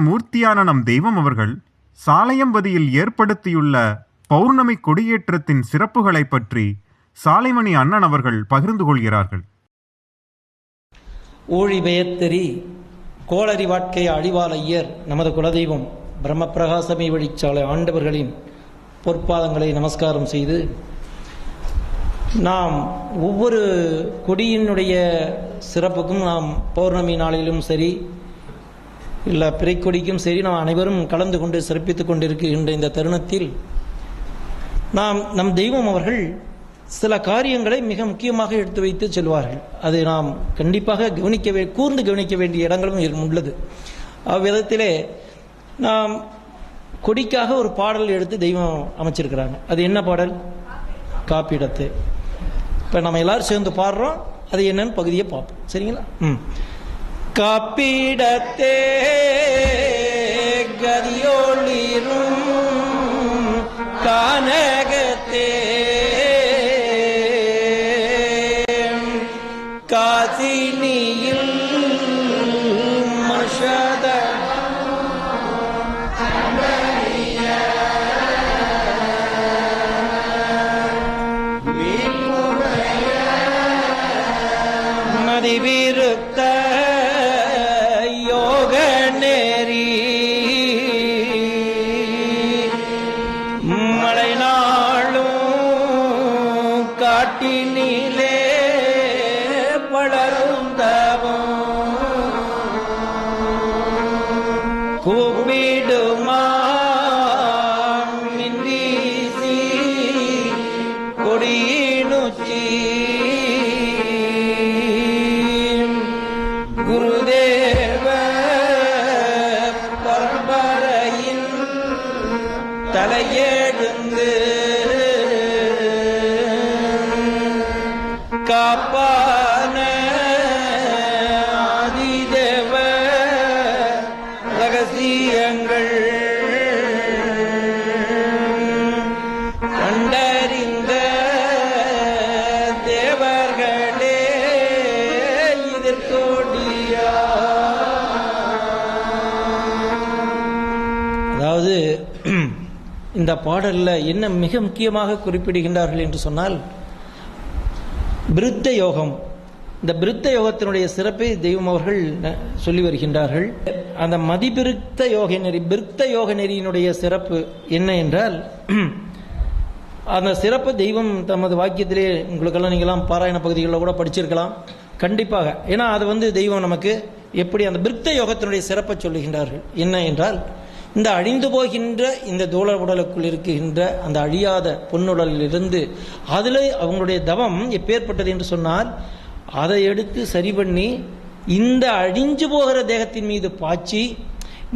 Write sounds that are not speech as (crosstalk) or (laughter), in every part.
மூர்த்தியான நம் தெய்வம் அவர்கள் சாலையம்பதியில் ஏற்படுத்தியுள்ள பௌர்ணமி கொடியேற்றத்தின் சிறப்புகளை பற்றி சாலைமணி அண்ணன் அவர்கள் பகிர்ந்து கொள்கிறார்கள். ஊழி பெயத்தெறி கோளறி வாட்கை அழிவாலையர் நமது குலதெய்வம் பிரம்மப்பிரகாசமை வழிச்சாலை ஆண்டவர்களின் பொற்பாதங்களை நமஸ்காரம் செய்து நாம் ஒவ்வொரு கொடியினுடைய சிறப்புக்கும் நாம் பௌர்ணமி நாளிலும் சரி இல்லை பிறைக்கொடிக்கும் சரி நாம் அனைவரும் கலந்து கொண்டு சிறப்பித்துக் கொண்டிருக்கின்ற இந்த தருணத்தில் நாம் நம் தெய்வம் அவர்கள் சில காரியங்களை மிக முக்கியமாக எடுத்து வைத்து செல்வார்கள். அதை நாம் கண்டிப்பாக கவனிக்க வே கூர்ந்து கவனிக்க வேண்டிய இடங்களும் உள்ளது. அவ்விதத்திலே நாம் கொடிக்காக ஒரு பாடல் எடுத்து தெய்வம் அமைச்சிருக்கிறாங்க. அது என்ன பாடல்? காப்பிடத்து. இப்போ நம்ம எல்லாரும் சேர்ந்து பாடுறோம். அது என்னன்னு பகுதியை பார்ப்போம். சரிங்களா? ம். காப்பிடத்தே கதியோளிரும் கானகத்தே காப்பான ஆதிதேவ ரகசியங்கள். கண்டறிந்த தேவர்களே இதற்கோடியா அதாவது (clears throat) இந்த பாடல்ல என்ன மிக முக்கியமாக குறிப்பிடுகின்றார்கள் என்று சொன்னால் பிருத்த யோகம். இந்த பிருத்த யோகத்தினுடைய சிறப்பை தெய்வம் அவர்கள் சொல்லி வருகின்றார்கள். அந்த மதிபிருத்த யோக நெறி பிருத்த யோக நெறியினுடைய சிறப்பு என்ன என்றால் அந்த சிறப்பு தெய்வம் தமது வாக்கியத்திலே உங்களுக்கெல்லாம் நீங்களாம் பாராயண பகுதிகளில் கூட படிச்சிருக்கலாம். கண்டிப்பாக. ஏன்னா அது வந்து தெய்வம் நமக்கு எப்படி அந்த பிருத்த யோகத்தினுடைய சிறப்பை சொல்லுகின்றார்கள். என்ன என்றால் இந்த அழிந்து போகின்ற இந்த தோழர் உடலுக்குள் இருக்கின்ற அந்த அழியாத பொன்னுடலிலிருந்து அதில் அவங்களுடைய தவம் எப்பேற்பட்டது என்று சொன்னால் அதை எடுத்து சரி பண்ணி இந்த அழிஞ்சு போகிற தேகத்தின் மீது பாய்ச்சி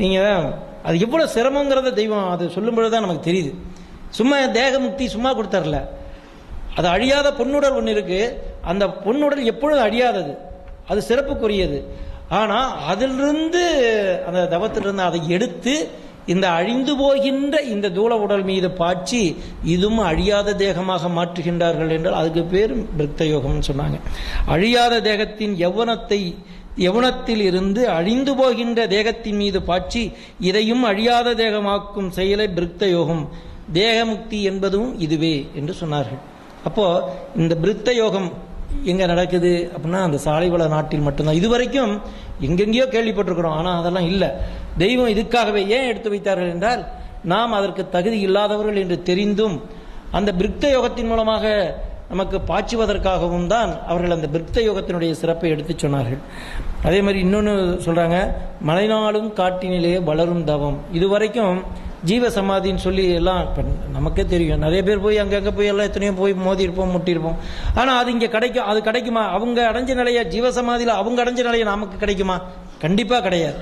நீங்கள் அது எவ்வளோ சிரமங்கிறத தெய்வம் அது சொல்லும் பொழுது தான் நமக்கு தெரியுது. சும்மா தேக முக்தி சும்மா கொடுத்தரல. அது அழியாத பொன்னுடல் ஒன்று இருக்குது அந்த பொன்னுடல் எப்பொழுதும் அழியாதது. அது சிறப்புக்குரியது. ஆனால் அதிலிருந்து அந்த தவத்திலிருந்து அதை எடுத்து இந்த அழிந்து போகின்ற இந்த தூள உடல் மீது பாய்ச்சி இதுவும் அழியாத தேகமாக மாற்றுகின்றார்கள் என்றால் அதுக்கு பேர் பிருத்த யோகம்னு சொன்னாங்க. அழியாத தேகத்தின் யவனத்தை யவனத்தில் இருந்து அழிந்து போகின்ற தேகத்தின் மீது பாய்ச்சி இதையும் அழியாத தேகமாக்கும் செயலை பிருத்த யோகம் தேகமுக்தி என்பதும் இதுவே என்று சொன்னார்கள். அப்போ இந்த பிருத்த யோகம் எங்கே நடக்குது அப்படின்னா அந்த சாலை வள நாட்டில் மட்டும்தான். இதுவரைக்கும் எங்கெங்கேயோ கேள்விப்பட்டிருக்கிறோம். ஆனால் அதெல்லாம் இல்லை. தெய்வம் இதுக்காகவே ஏன் எடுத்து வைத்தார்கள் என்றால் நாம் அதற்கு தகுதி இல்லாதவர்கள் என்று தெரிந்தும் அந்த பிரித்த யோகத்தின் மூலமாக நமக்கு பாய்ச்சுவதற்காகவும் தான் அவர்கள் அந்த பிரித்த யோகத்தினுடைய சிறப்பை எடுத்துச் சொன்னார்கள். அதே மாதிரி இன்னொன்று சொல்றாங்க மலைநாளும் காட்டினிலே வளரும் தவம். இதுவரைக்கும் ஜீவ சமாதின்னு சொல்லி எல்லாம் இப்போ நமக்கே தெரியும். நிறைய பேர் போய் அங்கங்கே போய் எல்லாம் எத்தனையோ போய் மோதி இருப்போம் முட்டியிருப்போம் ஆனால் அது இங்கே கிடைக்கும் அது கிடைக்குமா? அவங்க அடைஞ்ச நிலைய ஜீவ சமாதியில் அவங்க அடைஞ்ச நிலையை நமக்கு கிடைக்குமா? கண்டிப்பாக கிடையாது.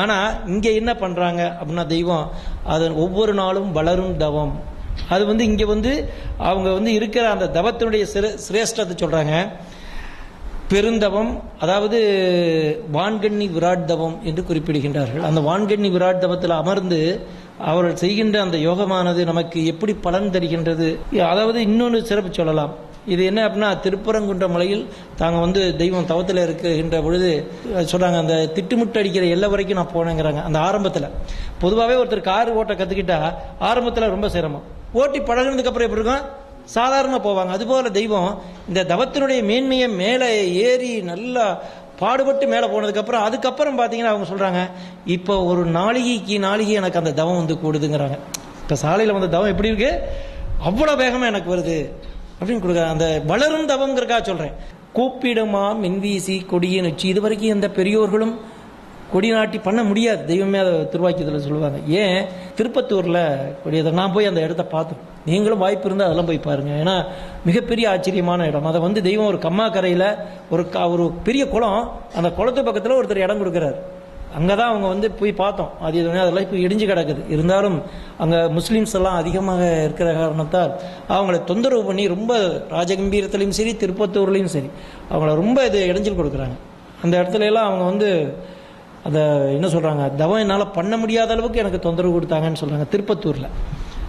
ஆனால் இங்கே என்ன பண்ணுறாங்க அப்படின்னா தெய்வம் அதன் ஒவ்வொரு நாளும் வளரும் தவம். அது வந்து இங்கே வந்து அவங்க வந்து இருக்கிற அந்த தவத்தினுடைய சிர சிரேஷ்டத்தை சொல்கிறாங்க பெருந்தவம் அதாவது வான்கண்ணி விராட் தவம் என்று குறிப்பிடுகின்றார்கள். அந்த வான்கண்ணி விராட் தவத்தில் அமர்ந்து அவர்கள் செய்கின்ற அந்த யோகமானது நமக்கு எப்படி பலன் தருகின்றது? அதாவது இன்னொன்று சிறப்பு சொல்லலாம். இது என்ன அப்படின்னா திருப்பரங்குன்ற மலையில் தாங்கள் வந்து தெய்வம் தவத்தில் இருக்கின்ற பொழுது சொல்கிறாங்க அந்த திட்டுமுட்டு அடிக்கிற எல்லை வரைக்கும் நான் போனேங்கிறாங்க அந்த ஆரம்பத்தில். பொதுவாகவே ஒருத்தர் கார் ஓட்ட கற்றுக்கிட்டா ஆரம்பத்தில் ரொம்ப சிரமம். ஓட்டி பழகினதுக்கப்புறம் எப்படி இருக்கும்? சாதாரணமாக போவாங்க. அதுபோல் தெய்வம் இந்த தவத்தினுடைய மேன்மையை மேலே ஏறி நல்லா பாடுபட்டு மேலே போனதுக்கப்புறம் அதுக்கப்புறம் பார்த்தீங்கன்னா அவங்க சொல்கிறாங்க இப்போ ஒரு நாளிகைக்கு நாளிகை எனக்கு அந்த தவம் வந்து கூடுதுங்கிறாங்க. இப்போ சாலையில் வந்த தவம் எப்படி இருக்குது அவ்வளோ வேகமாக எனக்கு வருது அப்படின்னு கொடுக்குறாங்க. அந்த வளரும் தவங்கிறக்காக சொல்கிறேன் கூப்பிடுமா மின்வீசி கொடியின் உச்சி இது வரைக்கும் எந்த பெரியோர்களும் கொடி நாட்டி பண்ண முடியாது. தெய்வமே அதை திருவாக்கியத்தில் சொல்லுவாங்க. ஏன்? திருப்பத்தூரில் கொடியதை நான் போய் அந்த இடத்த பார்த்தோம் நீங்களும் வாய்ப்பு இருந்தால் அதெல்லாம் போய் பாருங்கள் ஏன்னா மிகப்பெரிய ஆச்சரியமான இடம். அதை வந்து தெய்வம் ஒரு கம்மா கரையில் ஒரு க ஒரு பெரிய குளம். அந்த குளத்து பக்கத்தில் ஒருத்தர் இடம் கொடுக்குறாரு. அங்கே தான் அவங்க வந்து போய் பார்த்தோம். அது எதுவுமே அதெல்லாம் இப்போ இடிஞ்சு கிடக்குது. இருந்தாலும் அங்கே முஸ்லீம்ஸ் எல்லாம் அதிகமாக இருக்கிற காரணத்தால் அவங்கள தொந்தரவு பண்ணி ரொம்ப ராஜகம்பீரத்துலேயும் சரி திருப்பத்தூர்லேயும் சரி அவங்கள ரொம்ப இது இடைஞ்சல் கொடுக்குறாங்க. அந்த இடத்துல எல்லாம் அவங்க வந்து அதை என்ன சொல்கிறாங்க தவம் என்னால் பண்ண முடியாத அளவுக்கு எனக்கு தொந்தரவு கொடுத்தாங்கன்னு சொல்கிறாங்க திருப்பத்தூரில்.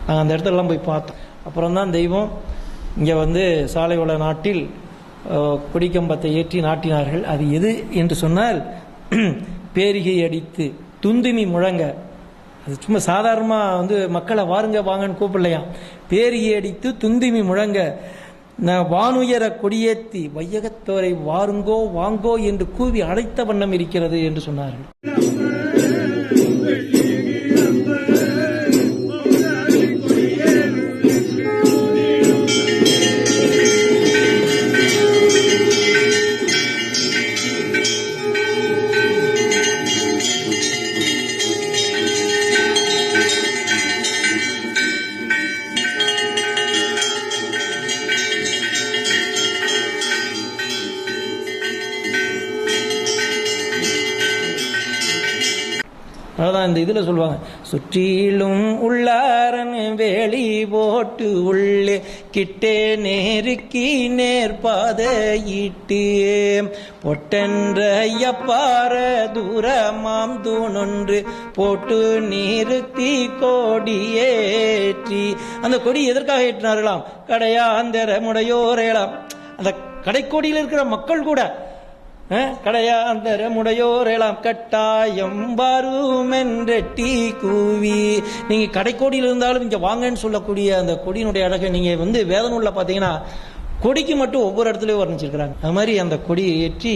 நாங்கள் அந்த இடத்துலலாம் போய் பார்த்தோம். அப்புறம் தான் தெய்வம் இங்கே வந்து சாலையோட நாட்டில் கொடிக்கம்பத்தை ஏற்றி நாட்டினார்கள். அது எது என்று சொன்னால் (clears throat) பேரிகை அடித்து துந்துமி முழங்க. அது சும்மா சாதாரணமாக வந்து மக்களை வாருங்க வாங்கன்னு கூப்பிடலையாம். பேரிகை அடித்து துந்துமி முழங்க. நான் வானுயர கொடியேத்தி வையகத்தோரை வாருங்கோ வாங்கோ என்று கூவி அழைத்த வண்ணம் இருக்கிறது என்று சொன்னார்கள். அதான் இந்த இதில் சொல்லுவாங்க. சுற்றிலும் உள்ளாரன் வேலி போட்டு உள்ளே கிட்டே நேருக்கி நேர்பாதையிட்டு பொட்டென்ற ஐயப்பார தூரமாம் தூணொன்று போட்டு நிறுத்தி கொடியேற்றி. அந்த கொடி எதற்காக ஏற்றினார்களாம்? கடையாந்தர முடையோரேலாம் அந்த கடைக்கோடியில் இருக்கிற மக்கள் கூட கடையாந்தர முடையோரெல்லாம் கட்டாயம் வருமென்றெட்டி கூவி. நீங்க கடைக்கோடியில் இருந்தாலும் இங்க வாங்கன்னு சொல்லக்கூடிய அந்த கொடியினுடைய அழகை நீங்க வந்து வேதனூர்ல பாத்தீங்கன்னா கொடிக்கு மட்டும் ஒவ்வொரு இடத்துலயும் வர்ணிச்சிருக்கிறாங்க. அது மாதிரி அந்த கொடியை ஏற்றி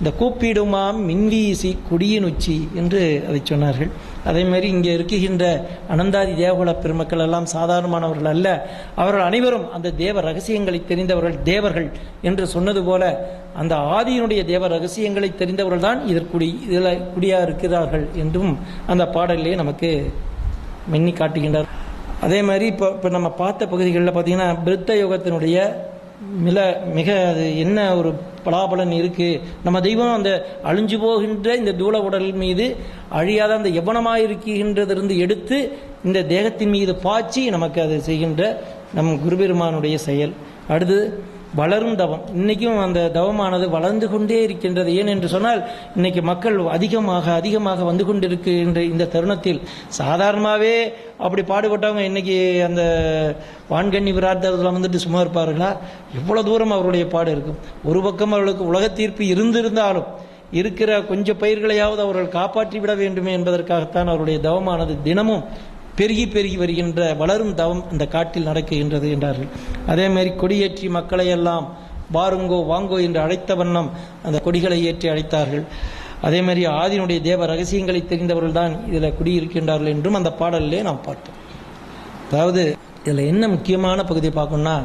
இந்த கூப்பிடுமாம் மின்வீசி குடியின் உச்சி என்று அதை சொன்னார்கள். அதே மாதிரி இங்கே இருக்குகின்ற அனந்தாதி தேவகுல பெருமக்கள் எல்லாம் சாதாரணமானவர்கள் அல்ல. அவர்கள் அனைவரும் அந்த தேவ ரகசியங்களை தெரிந்தவர்கள் தேவர்கள் என்று சொன்னது போல அந்த ஆதியினுடைய தேவ ரகசியங்களை தெரிந்தவர்கள் தான் இதற்குடி இதில் குடியாக இருக்கிறார்கள் என்றும் அந்த பாடலிலே நமக்கு மின்னி காட்டுகின்றார். அதே மாதிரி இப்போ இப்போ நம்ம பார்த்த பகுதிகளில் பார்த்தீங்கன்னா பிருத்த யோகத்தினுடைய மில மிக அது என்ன ஒரு பலாபலன் இருக்கு. நம்ம தெய்வம் அந்த அழிஞ்சு போகின்ற இந்த தூள உடல் மீது அழியாத அந்த எவ்வனமாக இருக்கின்றதிலிருந்து எடுத்து இந்த தேகத்தின் மீது பாய்ச்சி நமக்கு அதை செய்கின்ற நம் குருபெருமானுடைய செயல். அடுத்து வளரும் தவம். இன்னைக்கும் அந்த தவமானது வளர்ந்து கொண்டே இருக்கின்றது. ஏன் என்று சொன்னால் இன்னைக்கு மக்கள் அதிகமாக அதிகமாக வந்து கொண்டிருக்கின்ற இந்த தருணத்தில் சாதாரணமாகவே அப்படி பாடுபட்டவங்க இன்னைக்கு அந்த வான்கண்ணி விராட்டத்தில் வந்துட்டு சும்மா இருப்பார்களா? எவ்வளோ தூரம் அவருடைய பாடு இருக்கும் ஒரு பக்கம் அவர்களுக்கு உலக தீர்ப்பு இருந்திருந்தாலும் இருக்கிற கொஞ்சம் பயிர்களையாவது அவர்கள் காப்பாற்றி விட வேண்டுமே என்பதற்காகத்தான் அவருடைய தவமானது தினமும் பெருகி பெருகி வருகின்ற வளரும் தவம் இந்த காட்டில் நடக்குகின்றது என்றார்கள். அதே மாதிரி கொடியேற்றி மக்களை எல்லாம் வாருங்கோ வாங்கோ என்று அழைத்த வண்ணம் அந்த கொடிகளை ஏற்றி அழைத்தார்கள். அதே மாதிரி ஆதியினுடைய தேவ ரகசியங்களை தெரிந்தவர்கள் தான் இதில் குடியிருக்கின்றார்கள் என்றும் அந்த பாடலிலே நாம் பார்த்தோம். அதாவது இதில் என்ன முக்கியமான பகுதியை பார்க்கணும்னா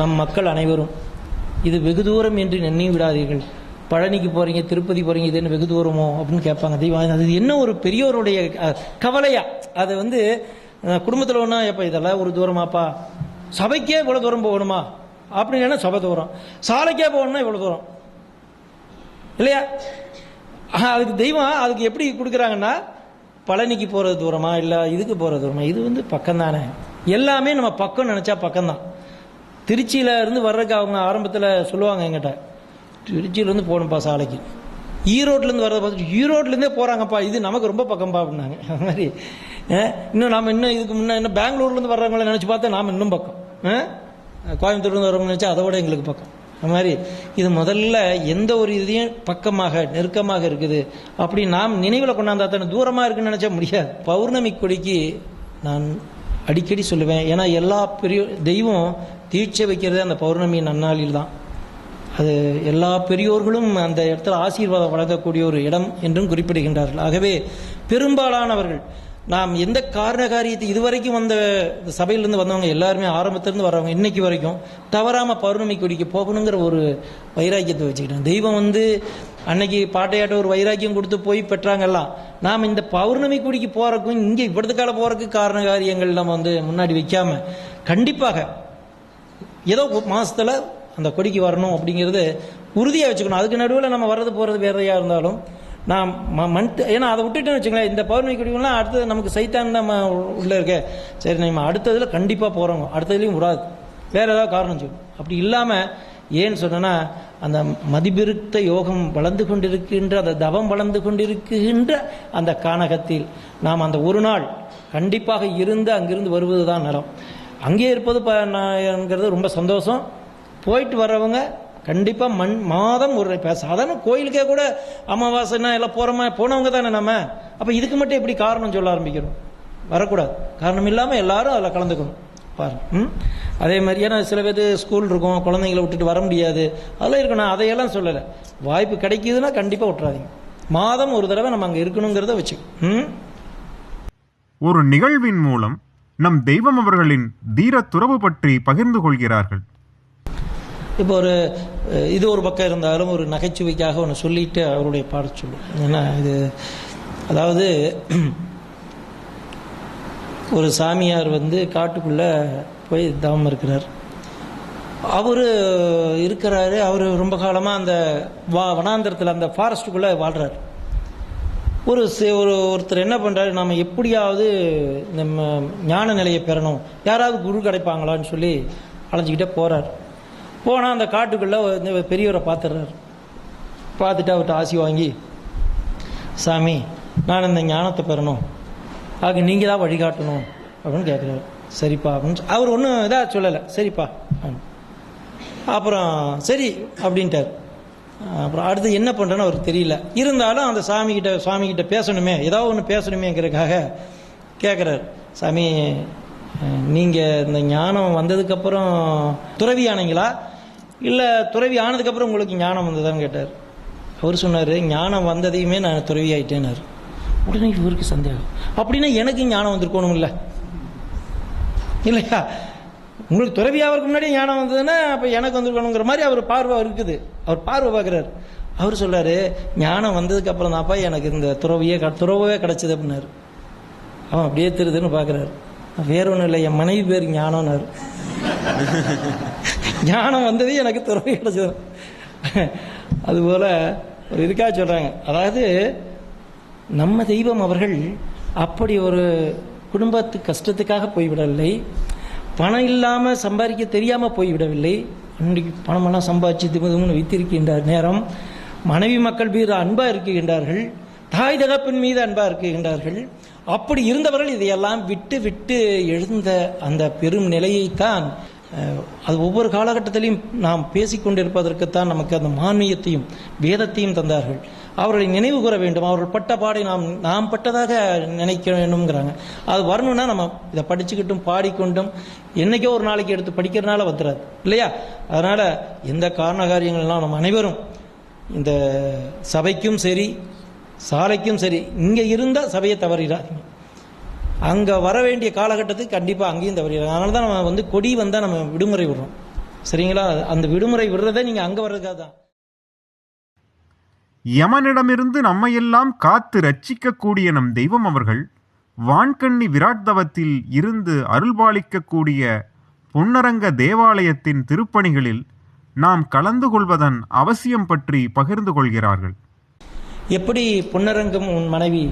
நம் மக்கள் அனைவரும் இது வெகு தூரம் என்று நினைவு விடாதீர்கள். பழனிக்கு போகிறீங்க திருப்பதி போகிறீங்க இது என்ன வெகு தூரமோ அப்படின்னு கேட்பாங்க. தெய்வம் அது என்ன ஒரு பெரியோருடைய கவலையா? அது வந்து குடும்பத்தில் ஒன்றா எப்போ இதெல்லாம் ஒரு தூரமாப்பா. சபைக்கே இவ்வளோ தூரம் போகணுமா? அப்படின்னு சபை தூரம். சாலைக்கே போகணும்னா இவ்வளோ தூரம். இல்லையா? அதுக்கு தெய்வம் அதுக்கு எப்படி கொடுக்குறாங்கன்னா பழனிக்கு போகிறது தூரமா இல்லை இதுக்கு போகிறது தூரமா? இது வந்து பக்கம் தானே. எல்லாமே நம்ம பக்கம் நினச்சா பக்கம்தான் திருச்சியில் இருந்து வர்றதுக்கு அவங்க ஆரம்பத்தில் சொல்லுவாங்க எங்கிட்ட திருச்சியிலேருந்து போகணும்ப்பா சாலைக்கு. ஈரோட்லேருந்து வர்றதை பார்த்துட்டு ஈரோட்லேருந்தே போகிறாங்கப்பா இது நமக்கு ரொம்ப பக்கம்ப்பா அப்படின்னாங்க. அது மாதிரி. இன்னும் நாம் இன்னும் இதுக்கு முன்னே இன்னும் பெங்களூர்லேருந்து வர்றவங்கள நினச்சி பார்த்தா நாம் இன்னும் பக்கம். கோயம்புத்தூர்லேருந்து வரவங்க நினச்சா அதை விட எங்களுக்கு பக்கம். அது மாதிரி இது முதல்ல எந்த ஒரு இதையும் பக்கமாக நெருக்கமாக இருக்குது. அப்படி நாம் நினைவில் கொண்டாந்தா தானே தூரமாக இருக்குன்னு நினச்சா முடியாது. பௌர்ணமி கொடிக்கு நான் அடிக்கடி சொல்லுவேன். ஏன்னா எல்லா பெரிய தெய்வம் தீட்சை வைக்கிறதே அந்த பௌர்ணமி நன்னாளில் தான். அது எல்லா பெரியோர்களும் அந்த இடத்துல ஆசீர்வாதம் வழங்கக்கூடிய ஒரு இடம் என்றும் குறிப்பிடுகின்றார்கள். ஆகவே பெரும்பாலானவர்கள் நாம் எந்த காரண காரியத்தை இதுவரைக்கும் வந்த சபையிலேருந்து சபையிலிருந்து வந்தவங்க எல்லாருமே ஆரம்பத்திலிருந்து வரவங்க இன்னைக்கு வரைக்கும் தவறாமல் பௌர்ணமி கொடிக்கு போகணுங்கிற ஒரு வைராக்கியத்தை வச்சுக்கிட்டோம் தெய்வம் வந்து அன்னைக்கு பாட்டையாட்ட ஒரு வைராக்கியம் கொடுத்து போய் பெற்றாங்கல்லாம் நாம் இந்த பௌர்ணமி கொடிக்கு போகிறக்கும் இங்கே இவ்வளவு கால போறதுக்கு காரண காரியங்கள் நம்ம வந்து முன்னாடி வைக்காம கண்டிப்பாக ஏதோ மாதத்தில் அந்த கொடிக்கு வரணும் அப்படிங்கிறது உறுதியாக வச்சுக்கணும். அதுக்கு நடுவில் நம்ம வர்றது போகிறது வேறையாக இருந்தாலும் நான் மந்த் ஏன்னா அதை விட்டுட்டேன்னு வச்சுங்களேன் இந்த பௌர்ணமி கொடிகள்லாம் அடுத்தது நமக்கு சைத்தான் நம்ம உள்ளே இருக்க. சரி நம்ம அடுத்ததில் கண்டிப்பாக போகிறோங்க அடுத்ததுலேயும் விடாது வேறு ஏதாவது காரணம் சொல்லணும் அப்படி இல்லாமல் ஏன்னு சொன்னேன்னா அந்த மதிபிருத்த யோகம் வளர்ந்து கொண்டிருக்கின்ற அந்த தவம் வளர்ந்து கொண்டிருக்கின்ற அந்த கானகத்தில் நாம் அந்த ஒரு நாள் கண்டிப்பாக இருந்து அங்கிருந்து வருவது தான் நலம். அங்கே இருப்பது ப- நான் ரொம்ப சந்தோஷம். போயிட்டு வர்றவங்க கண்டிப்பாக மண் மாதம் ஒரு இப்போ சாதாரண கோயிலுக்கே கூட அமாவாசைனா எல்லாம் போகிறோமா போனவங்க தானே நம்ம. அப்போ இதுக்கு மட்டும் எப்படி காரணம் சொல்ல ஆரம்பிக்கிறோம்? வரக்கூடாது. காரணம் இல்லாமல் எல்லாரும் அதில் கலந்துக்கணும். பாருங்க ம்? அதே மாதிரி ஏன்னா சில பேர் ஸ்கூல் இருக்கும் குழந்தைங்களை விட்டுட்டு வர முடியாது. அதெல்லாம் இருக்கணும். அதையெல்லாம் சொல்லலை. வாய்ப்பு கிடைக்குதுன்னா கண்டிப்பாக விட்டுறாதீங்க. மாதம் ஒரு தடவை நம்ம அங்கே இருக்கணுங்கிறத வச்சு ம்? ஒரு நிகழ்வின் மூலம் நம் தெய்வம் அவர்களின் தீர துறவு பற்றி பகிர்ந்து கொள்கிறார்கள். இப்போ ஒரு இது ஒரு பக்கம் இருந்தாலும் ஒரு நகைச்சுவைக்காக ஒன்று சொல்லிட்டு அவருடைய பாட சொல்லும் ஏன்னா இது அதாவது ஒரு சாமியார் வந்து காட்டுக்குள்ள போய் தவம் இருக்கிறார். அவர் இருக்கிறாரு அவர் ரொம்ப காலமாக அந்த வா வனாந்திரத்தில் அந்த ஃபாரஸ்ட்டுக்குள்ளே வாழ்கிறார் ஒரு ஒரு ஒருத்தர் என்ன பண்ணுறாரு நாம் எப்படியாவது நம்ம ஞான நிலையை பெறணும். யாராவது குரு கிடைப்பாங்களான்னு சொல்லி அலைஞ்சிக்கிட்டே போகிறார் போனால் அந்த காட்டுக்குள்ளே இந்த பெரியவரை பார்த்துடுறாரு. பார்த்துட்டு அவர்கிட்ட ஆசி வாங்கி சாமி நான் இந்த ஞானத்தை பெறணும். அதுக்கு நீங்கள் தான் வழிகாட்டணும் அப்படின்னு கேட்குறாரு சரிப்பா. அப்படின்னு அவர் ஒன்றும் இதாக சொல்லலை. சரிப்பா. அப்புறம் சரி அப்படின்ட்டார். அப்புறம் அடுத்து என்ன பண்ணுறேன்னு அவருக்கு தெரியல. இருந்தாலும் அந்த சாமிக்கிட்ட சாமிக்கிட்ட பேசணுமே ஏதாவது ஒன்று பேசணுமேங்கிறதுக்காக கேட்குறாரு சாமி நீங்கள் இந்த ஞானம் வந்ததுக்கப்புறம் துறவியானீங்களா? இல்லை துறவி ஆனதுக்கப்புறம் உங்களுக்கு ஞானம் வந்ததான்னு கேட்டார். அவர் சொன்னார் ஞானம் வந்ததையுமே நான் துறவி ஆயிட்டேனார் உடனே இவருக்கு சந்தேகம். அப்படின்னா எனக்கு ஞானம் வந்திருக்கணும் இல்லை? இல்லையா? உங்களுக்கு துறவி அவருக்கு முன்னாடி ஞானம் வந்ததுன்னா அப்போ எனக்கு வந்துருக்கணுங்கிற மாதிரி அவர் பார்வை இருக்குது. அவர் பார்வை பார்க்குறாரு. அவர் சொல்கிறாரு ஞானம் வந்ததுக்கு அப்புறம் தான்ப்பா எனக்கு இந்த துறவியே க- துறவே கிடைச்சது அப்படின்னாரு. அவன் அப்படியே திருதுன்னு பார்க்குறாரு. வேற ஒன்றும் இல்லை என் மனைவி பேர் ஞானம்னாரு. (laughs) ஞானம் வந்தது எனக்கு துறவு கிடைச்சது. அதுபோல ஒரு இதுக்காக சொல்றாங்க. அதாவது நம்ம தெய்வம் அவர்கள் அப்படி ஒரு குடும்பத்து கஷ்டத்துக்காக போய்விடவில்லை. பணம் இல்லாமல் சம்பாதிக்க தெரியாமல் போய்விடவில்லை. அன்றைக்கு பணமெல்லாம் சம்பாதிச்சு திமுதும்னு வைத்திருக்கின்ற நேரம் மனைவி மக்கள் மீது அன்பாக இருக்குகின்றார்கள் தாய் தகப்பின் மீது அன்பாக இருக்குகின்றார்கள் அப்படி இருந்தவர்கள் இதையெல்லாம் விட்டு விட்டு எழுந்த அந்த பெரும் நிலையைத்தான் அது ஒவ்வொரு காலகட்டத்திலையும் நாம் பேசிக்கொண்டிருப்பதற்குத்தான் நமக்கு அந்த மான்மியத்தையும் வேதத்தையும் தந்தார்கள். அவர்களை நினைவு கூற வேண்டும். அவர்கள் பட்ட பாடை நாம் நாம் பட்டதாக நினைக்க வேண்டும்ங்கிறாங்க. அது வரணும்னா நம்ம இதை படிச்சுக்கிட்டும் பாடிக்கொண்டும் என்னைக்கோ ஒரு நாளைக்கு எடுத்து படிக்கிறனால வந்துடாது இல்லையா? அதனால எந்த காரண காரியங்கள்லாம் நம்ம அனைவரும் இந்த சபைக்கும் சரி சாலைக்கும் சரி இங்கே இருந்தால் சபையை தவறிடாதீங்க. அங்கே வர வேண்டிய காலகட்டத்துக்கு கண்டிப்பாக அங்கேயும் தவறிடாங்க அதனால தான் நம்ம வந்து கொடி வந்தால் நம்ம விடுமுறை விடுறோம். சரிங்களா? அந்த விடுமுறை விடுறதை நீங்கள் அங்கே வர்றதுக்காக தான். யமனிடமிருந்து நம்மையெல்லாம் காத்து ரட்சிக்கக்கூடிய நம் தெய்வம் அவர்கள் வான்கண்ணி விராட்தவத்தில் இருந்து அருள்பாலிக்கக்கூடிய பொன்னரங்க தேவாலயத்தின் திருப்பணிகளில் நாம் கலந்து கொள்வதன் அவசியம் பற்றி பகிர்ந்து கொள்கிறார்கள். எப்படி பொன்னரங்கம் உன் மனைவி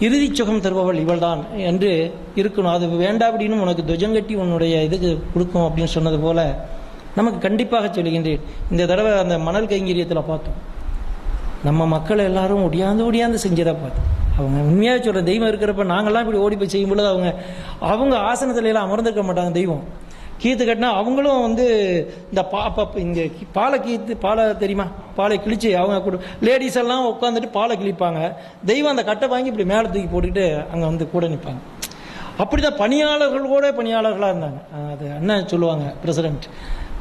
இறுதிச் சுகம் தருபவள் இவள்தான் என்று இருக்கணும். அது வேண்டாவிடினும் உனக்கு துவஜங்கட்டி உன்னுடைய இதுக்கு கொடுக்கும் அப்படின்னு சொன்னது போல நமக்கு கண்டிப்பாக சொல்லுகின்றேன் இந்த தடவை அந்த மணல் கைங்கரியத்தில் பார்த்தோம். நம்ம மக்கள் எல்லாரும் ஒடியாந்து ஒடியாந்து செஞ்சதை பார்த்தோம். அவங்க உண்மையாக சொல்கிற தெய்வம் இருக்கிறப்ப நாங்கள்லாம் இப்படி ஓடி போய் செய்யும் பொழுது அவங்க அவங்க ஆசனத்துல எல்லாம் அமர்ந்திருக்க மாட்டாங்க தெய்வம். கீத்து கட்டினா அவங்களும் வந்து இந்த பா பா- பாலை கீத்து பாலை தெரியுமா? பாலை கிழிச்சு அவங்க கூட லேடிஸ் எல்லாம் உட்காந்துட்டு பாலை கிழிப்பாங்க. தெய்வம் அந்த கட்டை வாங்கி இப்படி மேலே தூக்கி போட்டுக்கிட்டு அங்கே வந்து கூட நிற்பாங்க அப்படி தான் பணியாளர்கள் கூட பணியாளர்களாக இருந்தாங்க. அது அண்ணன் சொல்லுவாங்க பிரசிடென்ட்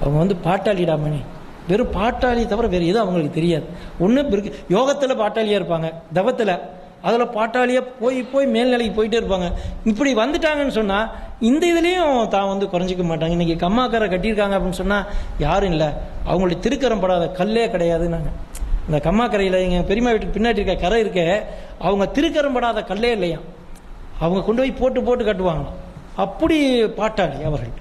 அவங்க வந்து பாட்டாளிடா மணி. வெறும் பாட்டாளி தவிர வேறு எதுவும் அவங்களுக்கு தெரியாது. ஒன்று யோகத்தில் பாட்டாளியாக இருப்பாங்க. தவத்தில் அதில் பாட்டாளியாக போய் போய் மேல்நிலைக்கு போயிட்டே இருப்பாங்க. இப்படி வந்துட்டாங்கன்னு சொன்னால் இந்த இதுலேயும் தான் வந்து குறைஞ்சிக்க மாட்டாங்க. இன்றைக்கி கம்மாக்கரை கட்டியிருக்காங்க அப்படின்னு சொன்னால் யாரும் இல்லை. அவங்களுடைய திருக்கரம் படாத கல்லே கிடையாது நாங்கள் இந்த கம்மாக்கரையில் எங்கள் பெரியம்மா வீட்டுக்கு பின்னாடி இருக்க கரை இருக்க அவங்க திருக்கரம் படாத கல்லே இல்லையா அவங்க கொண்டு போய் போட்டு போட்டு கட்டுவாங்களாம். அப்படி பாட்டாளி அவர்கள்.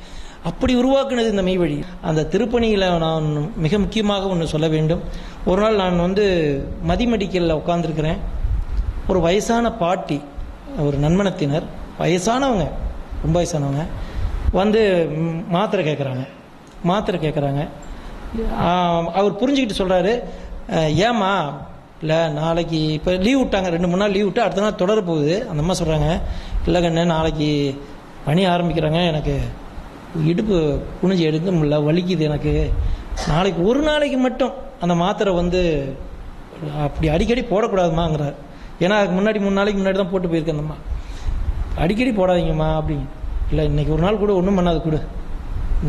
அப்படி உருவாக்குனது இந்த மெய்வழி. அந்த திருப்பணியில் நான் மிக முக்கியமாக ஒன்று சொல்ல வேண்டும். ஒரு நாள் நான் வந்து மதிமெடிக்கலில் உட்காந்துருக்கிறேன் ஒரு வயசான பாட்டி ஒரு நன்மனத்தினர் வயசானவங்க ரொம்ப வயசானவங்க வந்து மாத்திரை கேட்குறாங்க மாத்திரை கேட்குறாங்க அவர் புரிஞ்சுக்கிட்டு சொல்கிறாரு ஏம்மா இல்லை நாளைக்கு இப்போ லீவ் விட்டாங்க ரெண்டு மூணு நாள் லீவ் விட்டு அடுத்த நாள் தொடர போகுது. அந்த அம்மா சொல்கிறாங்க இல்லை கண்ணு நாளைக்கு பணி ஆரம்பிக்கிறாங்க எனக்கு இடுப்பு குனிஞ்சு எடுக்க முடியல வலிக்குது எனக்கு. நாளைக்கு ஒரு நாளைக்கு மட்டும் அந்த மாத்திரை வந்து அப்படி அடிக்கடி போடக்கூடாதுமாங்கிறார். ஏன்னா அதுக்கு முன்னாடி மூணு நாளைக்கு முன்னாடி தான் போட்டு போயிருக்கேன் அம்மா அடிக்கடி போடாதீங்கம்மா அப்படின்னு. இல்லை இன்னைக்கு ஒரு நாள் கூட ஒன்றும் பண்ணாது கொடு.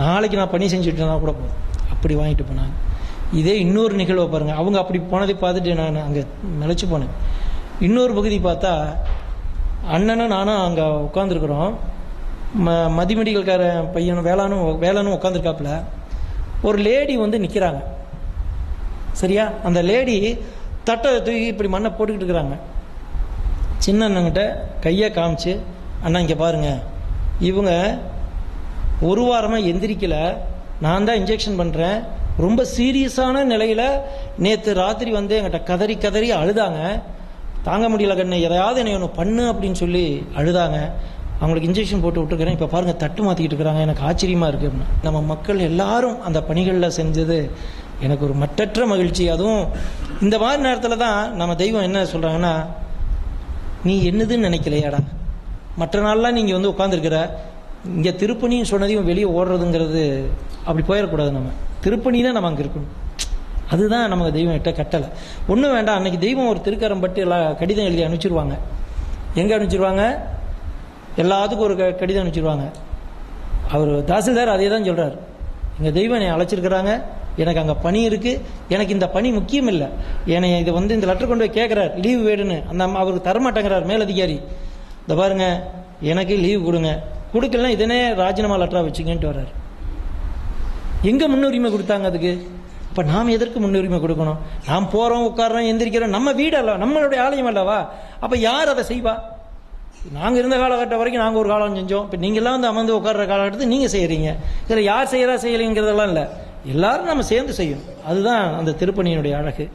நாளைக்கு நான் பணி செஞ்சுட்டேன்னா கூட போதும். அப்படி வாங்கிட்டு போனாங்க. இதே இன்னொரு நிகழ்வை பாருங்கள் அவங்க அப்படி போனதை பார்த்துட்டு நான் அங்கே நிலச்சி போனேன். இன்னொரு பகுதி பார்த்தா அண்ணனும் நானும் அங்கே உட்காந்துருக்குறோம் ம மதிமெடிக்கல்கார பையனும் வேளாணும் வேளாணும் உட்காந்துருக்காப்புல ஒரு லேடி வந்து நிற்கிறாங்க சரியா? அந்த லேடி தட்டை தூக்கி இப்படி மண்ணை போட்டுக்கிட்டு இருக்கிறாங்க. சின்ன அண்ணங்கிட்ட கையை காமிச்சு அண்ணா இங்கே பாருங்க. இவங்க ஒரு வாரமாக எந்திரிக்கல. நான் தான் இன்ஜெக்ஷன் பண்ணுறேன் ரொம்ப சீரியஸான நிலையில் நேற்று ராத்திரி வந்து என்கிட்ட கதறி கதறி அழுதாங்க. தாங்க முடியல கண்ணு எதையாவது என்னை ஒன்று பண்ணு அப்படின்னு சொல்லி அழுதாங்க. அவங்களுக்கு இன்ஜெக்ஷன் போட்டு விட்டுருக்கிறேன். இப்போ பாருங்கள் தட்டு மாற்றிக்கிட்டு இருக்கிறாங்க. எனக்கு ஆச்சரியமாக இருக்குது அப்படின்னு. நம்ம மக்கள் எல்லாரும் அந்த பணிகளில் செஞ்சது எனக்கு ஒரு மட்டற்ற மகிழ்ச்சி. அதுவும் இந்த மாதிரி நேரத்தில் தான் நம்ம தெய்வம் என்ன சொல்கிறாங்கன்னா நீ என்னதுன்னு நினைக்கலையாடா? மற்ற நாள்லாம் நீங்கள் வந்து உட்காந்துருக்கிற இங்கே திருப்பணின்னு சொன்னதையும் வெளியே ஓடுறதுங்கிறது அப்படி போயிடக்கூடாது நம்ம. திருப்பணினா நம்ம அங்கே இருக்கணும். அதுதான் நமக்கு தெய்வம் கிட்ட கட்டளை ஒன்றும் வேண்டாம் அன்னைக்கு தெய்வம் ஒரு திருக்கரம் பட்டு எல்லா கடிதம் எழுதி அனுப்பிச்சிருவாங்க. எங்கே அனுப்பிச்சிருவாங்க? எல்லாத்துக்கும் ஒரு க- கடிதம் அனுப்பிச்சிருவாங்க. அவர் தாசில்தார் அதே தான் சொல்கிறார் எங்கள் தெய்வம் என்னை அழைச்சிருக்கிறாங்க. எனக்கு அங்கே பணி இருக்குது எனக்கு இந்த பணி முக்கியம் இல்லை. என்னை இதை வந்து இந்த லெட்டர் கொண்டு போய் கேட்குறார் லீவு வேணும்னு அந்த அம்மா அவருக்கு தரமாட்டேங்கிறார் மேலதிகாரி. இந்த பாருங்க எனக்கு லீவு கொடுங்க. கொடுக்கலனா இதனே ராஜினாமா லெட்டராக வச்சுங்கன்ட்டு வர்றார். எங்கே முன்னுரிமை கொடுத்தாங்க அதுக்கு? இப்போ நாம் எதற்கு முன்னுரிமை கொடுக்கணும்? நாம் போகிறோம் உட்கார்றோம் எந்திரிக்கிறோம். நம்ம வீடு அல்ல நம்மளுடைய ஆலயம் அல்லவா? அப்போ யார் அதை செய்வா? நாங்கள் இருந்த காலகட்டம் வரைக்கும் நாங்கள் ஒரு காலம் செஞ்சோம். இப்போ நீங்கள்லாம் வந்து அமர்ந்து உட்கார்ற காலகட்டத்தை நீங்கள் செய்கிறீங்க இதில் யார் செய்கிறா செய்யலைங்கிறதெல்லாம் இல்லை. எல்லாரும் நம்ம சேர்ந்து செய்யணும். அதுதான் அந்த திருப்பணியினுடைய அழகு.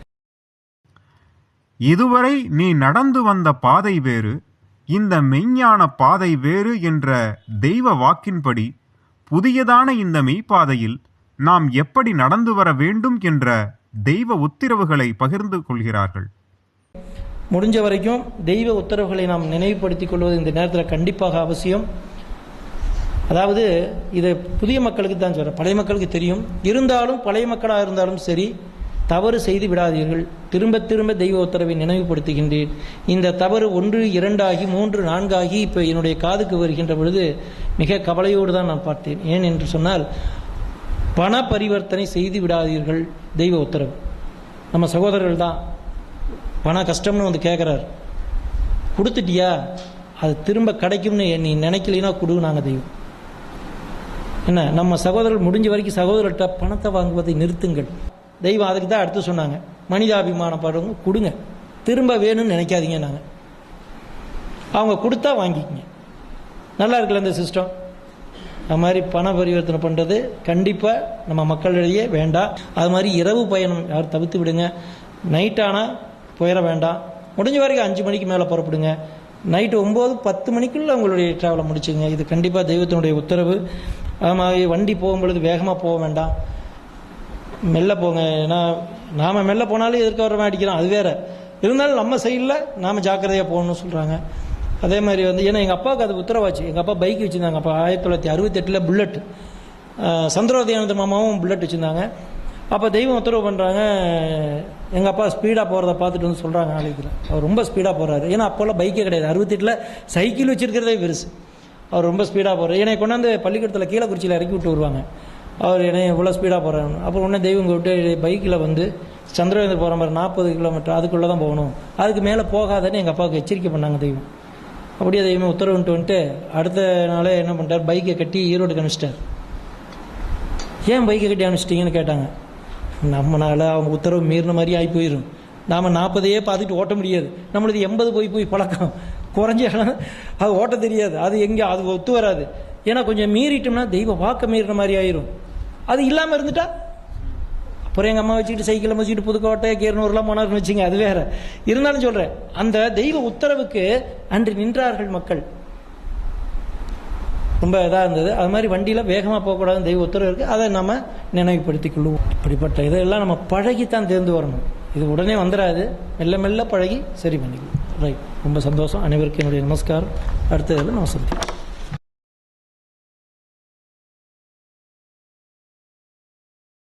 இதுவரை நீ நடந்து வந்த பாதை வேறு இந்த மெய்ஞான பாதை வேறு என்ற தெய்வ வாக்கின்படி புதியதான இந்த மெய்ப்பாதையில் நாம் எப்படி நடந்து வர வேண்டும் என்ற தெய்வ உத்திரவுகளை பகிர்ந்து கொள்கிறார்கள். முடிஞ்ச வரைக்கும் தெய்வ உத்தரவுகளை நாம் நினைவுபடுத்திக் கொள்வது இந்த நேரத்தில் கண்டிப்பாக அவசியம். அதாவது இதை புதிய மக்களுக்கு தான் சொல்கிறேன் பழைய மக்களுக்கு தெரியும். இருந்தாலும் பழைய மக்களாக இருந்தாலும் சரி தவறு செய்து விடாதீர்கள். திரும்ப திரும்ப தெய்வ உத்தரவை நினைவுபடுத்துகின்றேன் இந்த தவறு ஒன்று இரண்டாகி மூன்று நான்காகி இப்போ என்னுடைய காதுக்கு வருகின்ற பொழுது மிக கவலையோடு தான் நான் பார்த்தேன். ஏன் என்று சொன்னால் பண பரிவர்த்தனை செய்து விடாதீர்கள் தெய்வ உத்தரவு. நம்ம சகோதரர்கள் தான் பண கஷ்டம்னு வந்து கேட்குறாரு கொடுத்துட்டியா? அது திரும்ப கிடைக்கும்னு நீ நினைக்கலைன்னா கொடு நாங்கள் தெய்வம். என்ன நம்ம சகோதரர்கள் முடிஞ்ச வரைக்கும் சகோதரர்கிட்ட பணத்தை வாங்குவதை நிறுத்துங்கள். தெய்வம் அதுக்கு தான் அடுத்து சொன்னாங்க. மனிதாபிமான படுறவங்க கொடுங்க. திரும்ப வேணும்னு நினைக்காதீங்க நாங்கள் அவங்க கொடுத்தா வாங்கிக்கங்க. நல்லா இருக்குல்ல இந்த சிஸ்டம் அது மாதிரி பண பரிவர்த்தனை பண்ணுறது கண்டிப்பாக நம்ம மக்களிடையே வேண்டாம். அது மாதிரி இரவு பயணம் யார் தவிர்த்து விடுங்க. நைட் ஆனால் போயிட வேண்டாம். முடிஞ்ச வரைக்கும் அஞ்சு மணிக்கு மேலே புறப்படுங்க. நைட்டு ஒம்பது பத்து மணிக்குள்ளே உங்களுடைய ட்ராவலை முடிச்சுங்க இது கண்டிப்பாக தெய்வத்தினுடைய உத்தரவு. அது மாதிரி வண்டி போகும் பொழுது வேகமாக போக வேண்டாம். மெல்ல போங்க. ஏன்னா நாம் மெல்ல போனாலும் எதிர்க்க வர அடிக்கிறோம் அது வேறு. இருந்தாலும் நம்ம சைடில் நாம் ஜாக்கிரதையாக போகணும்னு சொல்கிறாங்க அதே மாதிரி வந்து ஏன்னா எங்கள் அப்பாவுக்கு அது உத்தரவாச்சு. எங்கள் அப்பா பைக் வச்சுருந்தாங்க. அப்போ ஆயிரத்தி தொள்ளாயிரத்தி அறுபத்தெட்டில் புல்லட். அஹ், சந்திரோதயானந்த மாமாவும் புல்லட் வச்சுருந்தாங்க. அப்போ தெய்வம் உத்தரவு பண்ணுறாங்க எங்கள் அப்பா ஸ்பீடாக போகிறத பார்த்துட்டு வந்து சொல்கிறாங்க நாளைக்கு அவர் ரொம்ப ஸ்பீடாக போகிறாரு ஏன்னா அப்போல்லாம் பைக்கே கிடையாது. அறுபத்தெட்டில் சைக்கிள் வச்சுருக்கிறதே பெருசு. அவர் ரொம்ப ஸ்பீடாக போகிறார் என்னை கொண்டாந்து பள்ளிக்கூடத்தில் கீழக்குறிச்சியில் இறக்கி விட்டு வருவாங்க. அவர் என்னை இவ்வளோ ஸ்பீடாக போகிறாங்க அப்புறம் உடனே தெய்வம் விட்டு பைக்கில் வந்து சந்திரவேந்தர் போகிற மாதிரி நாற்பது கிலோமீட்டர் அதுக்குள்ளே தான் போகணும். அதுக்கு மேலே போகாதன்னு எங்கள் அப்பாவுக்கு எச்சரிக்கை பண்ணாங்க தெய்வம். அப்படியே தெய்வம் உத்தரவுன்ட்டு வந்துட்டு அடுத்த நாளே என்ன பண்ணிட்டார்? பைக்கை கட்டி ஈரோடுக்கு அனுப்பிச்சிட்டார். ஏன் பைக்கை கட்டி அனுப்பிச்சிட்டிங்கன்னு கேட்டாங்க. நம்மளால் அவங்க உத்தரவு மீறின மாதிரி ஆகி போயிடும் நாம் நாற்பதையே பார்த்துட்டு ஓட்ட முடியாது. நம்மளது எண்பது போய் போய் பழக்கம். குறைஞ்ச அது ஓட்ட தெரியாது. அது எங்கே அது ஒத்து வராது. ஏன்னா கொஞ்சம் மீறிட்டோம்னா தெய்வ வாக்க மீறின மாதிரி ஆயிரும். அது இல்லாமல் இருந்துட்டா? அப்புறம் எங்கள் அம்மா வச்சுக்கிட்டு சைக்கிளை வச்சுக்கிட்டு புதுக்கோட்டை கீரனூர்லாம் போனார்னு வச்சுங்க அது வேற. இருந்தாலும் சொல்கிறேன் அந்த தெய்வ உத்தரவுக்கு அன்று நின்றார்கள் மக்கள். ரொம்ப இதாக இருந்தது. அது மாதிரி வண்டியில் வேகமாக போகக்கூடாதுன்னு தெய்வ உத்தரவு இருக்குது அதை நம்ம நினைவுபடுத்திக் கொள்ளுவோம் இப்படிப்பட்ட இதெல்லாம் நம்ம பழகித்தான் தேர்ந்து வரணும். இது உடனே வந்துடாது மெல்ல மெல்ல பழகி சரி பண்ணிக்கலாம். ரைட் ரொம்ப சந்தோஷம். அனைவருக்கும் என்னுடைய நமஸ்காரம். அடுத்ததில் நான் சந்திப்போம்